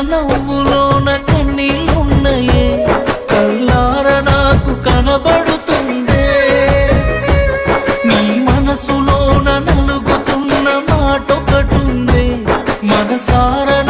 నవ్వులోన కన్నీళ్ళున్నాయే. కల్లార నాకు కనబడుతుందే. నీ మనసులోన నలుగుతున్న మాట మాటొకటుందే. మనసార